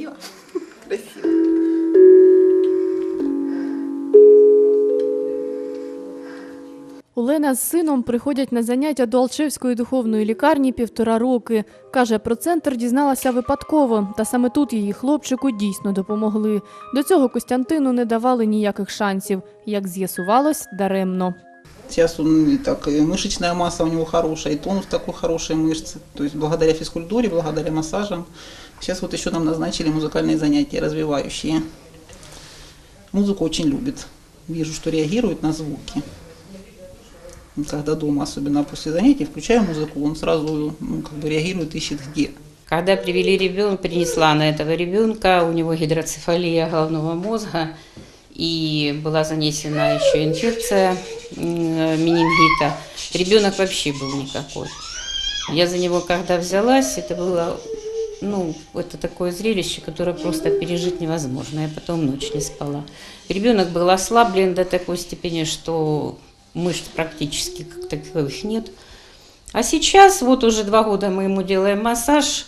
Красиво? Красиво. Олена з сином приходять на заняття до Алчевської духовної лікарні півтора роки. Каже, про центр дізналася випадково, та саме тут її хлопчику дійсно допомогли. До цього Костянтину не давали ніяких шансів. Як з'ясувалось, даремно. Сейчас он и так, и мышечная масса у него хорошая, и тонус такой хорошие мышцы. То есть благодаря физкультуре, благодаря массажам. Сейчас вот еще нам назначили музыкальные занятия развивающие. Музыку очень любит. Вижу, что реагирует на звуки. Когда дома, особенно после занятий, включаю музыку, он сразу ну, как бы реагирует, ищет где. Когда привели ребенка, принесла на этого ребенка, у него гидроцефалия головного мозга, и была занесена еще инфекция менингита. Ребенок вообще был никакой. Я за него когда взялась, это было, ну, это такое зрелище, которое просто пережить невозможно. Я потом ночь не спала. Ребенок был ослаблен до такой степени, что мышц практически как таковых нет. А сейчас, вот уже два года мы ему делаем массаж,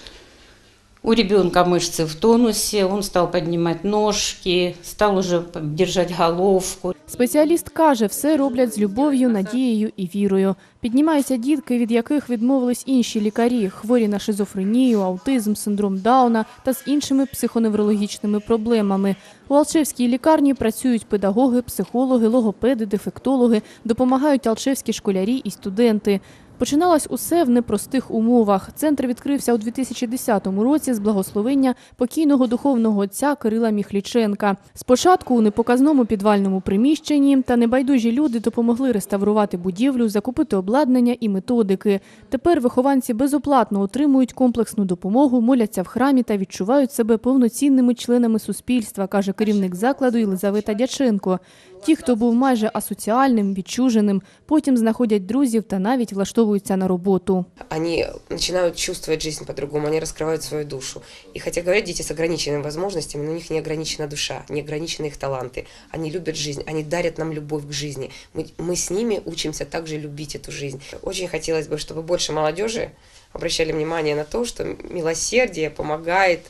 у ребенка мышцы в тонусе, он стал поднимать ножки, стал уже держать головку. Спеціаліст каже, все роблять з любов'ю, надією і вірою. Піднімаються дітки, від яких відмовились інші лікарі, хворі на шизофренію, аутизм, синдром Дауна та з іншими психоневрологічними проблемами. У Алчевській лікарні працюють педагоги, психологи, логопеди, дефектологи, допомагають алчевські школярі і студенти. Починалось усе в непростих умовах. Центр відкрився у 2010 році з благословення покійного духовного отця Кирила Міхліченка. Спочатку у непоказному підвальному приміщенні та небайдужі люди допомогли реставрувати будівлю, закупити обладнання і методики. Тепер вихованці безоплатно отримують комплексну допомогу, моляться в храмі та відчувають себе повноцінними членами суспільства, каже керівник закладу Єлизавета Дяченко. Ті, хто був майже асоціальним, відчуженим, потім знаходять друзів та навіть влаштовуються на роботу. они начинают чувствовать жизнь по-другому, они раскрывают свою душу. И хотя говорят дети с ограниченными возможностями, но у них не ограничена душа, не ограничены их таланты. Они любят жизнь, они дарят нам любовь к жизни. Мы, мы с ними учимся также любить эту жизнь. Очень хотелось бы, чтобы больше молодежи обращали внимание на то, что милосердие помогает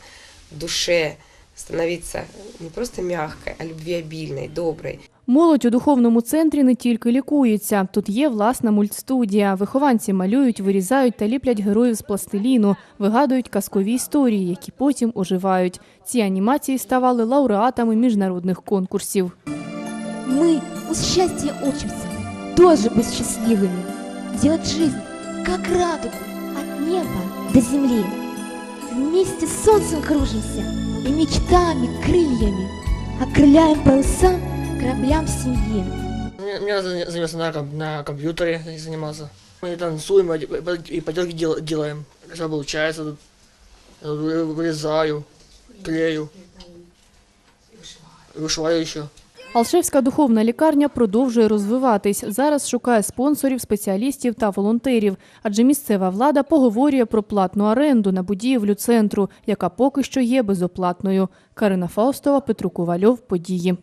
душе становиться не просто мягкой, а любвеобильной, доброй. Молодь у духовному центрі не тільки лікується. Тут є власна мультстудія. Вихованці малюють, вирізають та ліплять героїв з пластиліну, вигадують казкові історії, які потім оживають. Ці анімації ставали лауреатами міжнародних конкурсів. Мы у счастья учимся тоже быть счастливыми, делать жизнь как радугу от неба до земли. Вместе с солнцем кружимся и мечтами, крыльями окрыляем паруса кораблям семьи. Я я заня- занялся на, на компьютере занимался. Мы танцуем и и поделки дел- делаем. Что получается, вырезаю, клею. Вышиваю еще. Алшевська духовна лікарня продовжує розвиватись. Зараз шукає спонсорів, спеціалістів та волонтерів, адже місцева влада поговорює про платну оренду на будівлю центру, яка поки що є безоплатною. Карина Фаустова, Петро Ковальов, події.